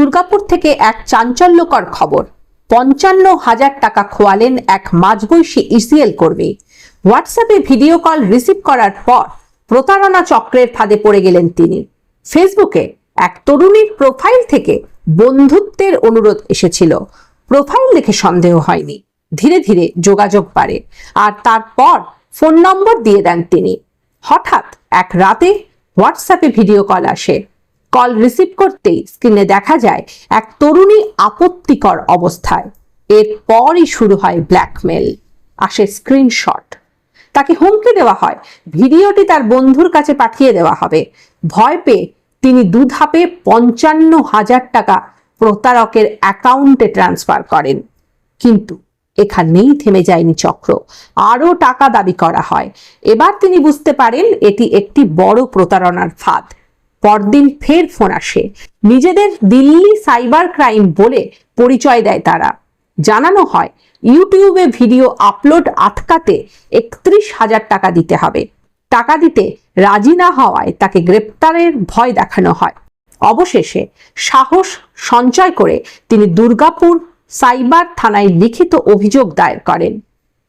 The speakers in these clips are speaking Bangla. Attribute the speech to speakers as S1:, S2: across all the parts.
S1: দুর্গাপুর থেকে এক চাঞ্চল্যকর খবর। পঞ্চান্ন হাজার টাকা খোয়ালেন এক মাঝবয়সী ইসিএল কর্মী। হোয়াটসঅ্যাপে ভিডিও কল রিসিভ করার পর প্রতারণা চক্রের ফাঁদে পড়ে গেলেন তিনি। ফেসবুকে এক তরুণীর প্রোফাইল থেকে বন্ধুত্বের অনুরোধ এসেছিল। প্রোফাইল দেখে সন্দেহ হয়নি। ধীরে ধীরে যোগাযোগ বাড়ে। আর তারপর ফোন নম্বর দিয়ে দেন তিনি। হঠাৎ এক রাতে হোয়াটসঅ্যাপে ভিডিও কল আসে। কল রিসিভ করতেই স্ক্রিনে দেখা যায় এক তরুণী আপত্তিকর অবস্থায়। এরপরই শুরু হয় ব্ল্যাকমেল। আসে স্ক্রিনশট। তাকে হুমকি দেওয়া হয়। ভিডিওটি তার বন্ধুর কাছে পাঠিয়ে দেওয়া হবে। ভয় পেয়ে তিনি দুধাপে পঞ্চান্ন হাজার টাকা প্রতারকের অ্যাকাউন্টে ট্রান্সফার করেন। কিন্তু এখানেই থেমে যায়নি চক্র। আরও টাকা দাবি করা হয়। এবার তিনি বুঝতে পারেন এটি একটি বড় প্রতারণার ফাঁদ। পরদিন ফের ফোন আসে। নিজেদের দিল্লি সাইবার ক্রাইম বলে পরিচয় দেয় তারা। জানানো হয়, ইউটিউবে ভিডিও আপলোড আটকাতে একত্রিশ হাজার টাকা দিতে হবে। টাকা দিতে রাজি না হওয়ায় তাকে গ্রেপ্তারের ভয় দেখানো হয়। অবশেষে সাহস সঞ্চয় করে তিনি দুর্গাপুর সাইবার থানায় লিখিত অভিযোগ দায়ের করেন।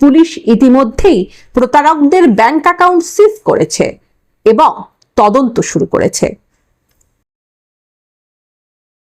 S1: পুলিশ ইতিমধ্যেই প্রতারকদের ব্যাংক অ্যাকাউন্ট সিজ করেছে এবং তদন্ত শুরু করেছে।